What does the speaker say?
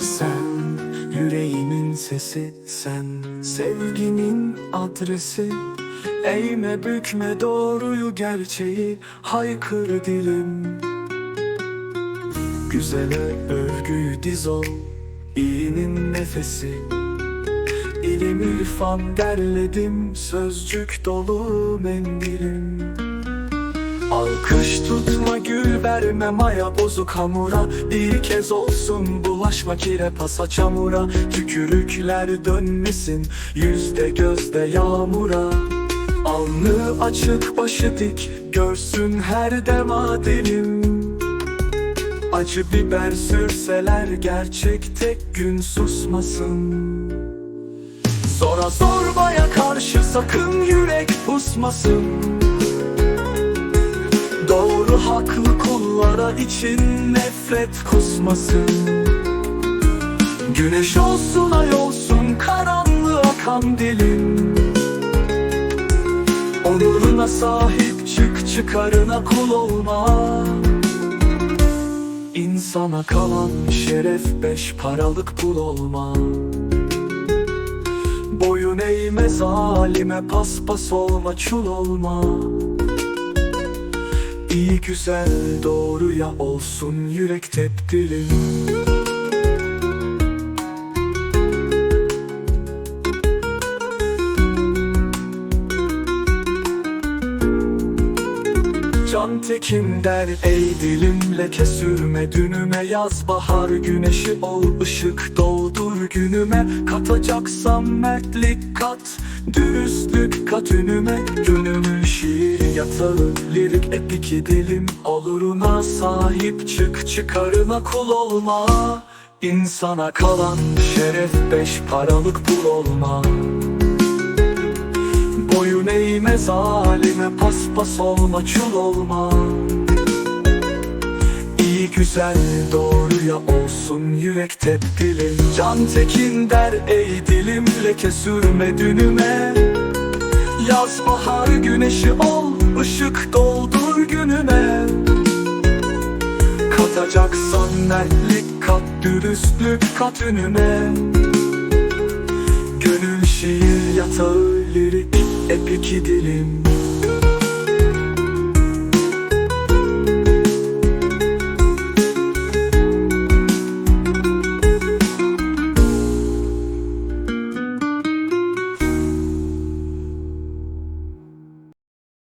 sen Yüreğimin sesi sen Sevginin adresi. Eğme bükme doğruyu gerçeği Haykır dilim. Güzele övgüyü diz ol İyinin nefesi. İlim irfan derledim Sözcük dolu mendilim. Alkış tutma gül verme maya bozuk hamura Bir kez olsun bulaşma kire pasa çamura. Tükürükler dönmesin yüzde gözde yağmura. Alnı açık başı dik görsün her dema dilim Acı biber sürseler gerçek tek gün susmasın. Zora zorbaya karşı sakın yürek pusmasın Doğru haklı kullara için nefret kusmasın Güneş olsun ay olsun karanlığa kandilin Onuruna sahip çık çıkarına kul olma. İnsana kalan şeref beş paralık pul olma. Boyun eğme zalime paspas olma çul olma İyi güzel doğruya olsun yürek tepdilin Can tekim der ey dilim leke sürme dünüme Yaz bahar güneşi ol ışık doldur günüme. Katacaksam mertlik kat Dürüstlük kat ünüme Gönlümün şiir yatağı Lirik epik dilim Oluruna sahip çık çıkarına kul olma. İnsana kalan şeref beş paralık pul olma. Boyun eğme zalime paspas olma çul olma. İyi güzel doğruya olsun yürek tepkilin Can tekin der ey dilim leke sürme dünüme. Yaz bahar güneşi ol ışık doldur günüme. Katacaksan mertlik kat dürüstlük kat ünüme Gönül şiir yatağı lirik epik dilim